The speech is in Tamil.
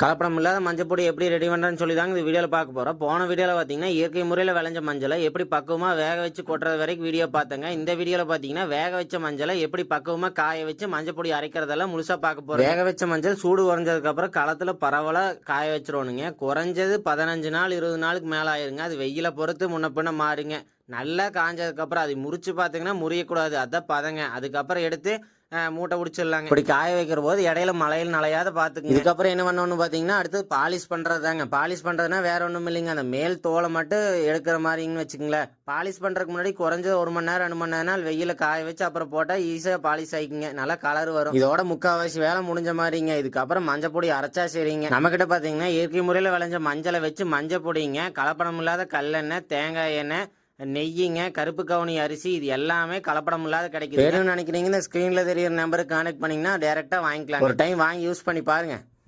கலப்படம் இல்லாத மஞ்சள் பொடி எப்படி ரெடி பண்ணுறேன்னு சொல்லி தாங்க இந்த வீடியோவில் பார்க்க போகிறோம் போன வீடியோவில் பார்த்தீங்கன்னா இயற்கை முறையில் விளைஞ்ச மஞ்சளை எப்படி பக்குவமாக வேக வச்சு கொட்டுறது வரைக்கும் வீடியோ பார்த்தேங்க. இந்த வீடியோவில் பார்த்தீங்கன்னா வேக வச்ச மஞ்சளை எப்படி பக்குவமாக காய வச்சு மஞ்சள் பொடி அரைக்கிறதெல்லாம் முழுசாக பார்க்க போகிறோம் வேக வச்ச மஞ்சள் சூடு குறைஞ்சதுக்கப்புறம் களத்தில் பரவலாக காய வச்சிடணுங்க. குறைஞ்சது பதினஞ்சு நாள் இருபது நாளுக்கு மேலே ஆயிருங்க. அது வெயிலை பொறுத்து முன்ன பின்ன மாறுங்க. நல்லா காஞ்சதுக்கப்புறம் அது முறிச்சு பார்த்தீங்கன்னா முறியக்கூடாது. அதான் பதங்க. அதுக்கப்புறம் எடுத்து மூட்டை பிடிச்சிடலாங்க. இப்படி காய வைக்கிற போது இடையில மழையில் நலையாத பார்த்துக்குங்க. இதுக்கப்புறம் என்ன பண்ணணும்னு பார்த்தீங்கன்னா அடுத்து பாலிஷ் பண்ணுறது தாங்க பாலிஷ் பண்ணுறதுனா வேற ஒன்றும் இல்லைங்க. அந்த மேல் தோலை மட்டும் எடுக்கிற மாதிரிங்கன்னு வச்சுக்கோங்களேன். பாலிஷ் பண்ணுறதுக்கு முன்னாடி குறைஞ்சது ஒரு மணி நேரம் ரெண்டு மணி நேரம் வெயில காய வச்சு அப்புறம் போட்டால் ஈஸியாக பாலிஷ் ஆகிக்குங்க நல்லா கலர் வரும். இதோட முக்கால்வாசி வேலை முடிஞ்ச மாதிரிங்க. இதுக்கப்புறம் மஞ்சள் பொடி அரைச்சா சரிங்க. நம்மக்கிட்ட பார்த்தீங்கன்னா இயற்கை முறையில் விளைஞ்ச மஞ்சளை வச்சு மஞ்சள் பொடிங்க. கலப்படம் இல்லாத கல்லெண்ணெய் தேங்காய் எண்ணெய் நெய்யுங்க கருப்பு கவுனி அரிசி இது எல்லாமே கலப்படம் இல்லாத கிடைக்குது வேணும்னு நினைக்கிறீங்க இந்த ஸ்க்ரீனில் தெரியுற நம்பருக்கு கான்டாக்ட் பண்ணீங்கன்னா டேரெக்டாக வாங்கிக்கலாம் ஒரு டைம் வாங்கி யூஸ் பண்ணி பாருங்க.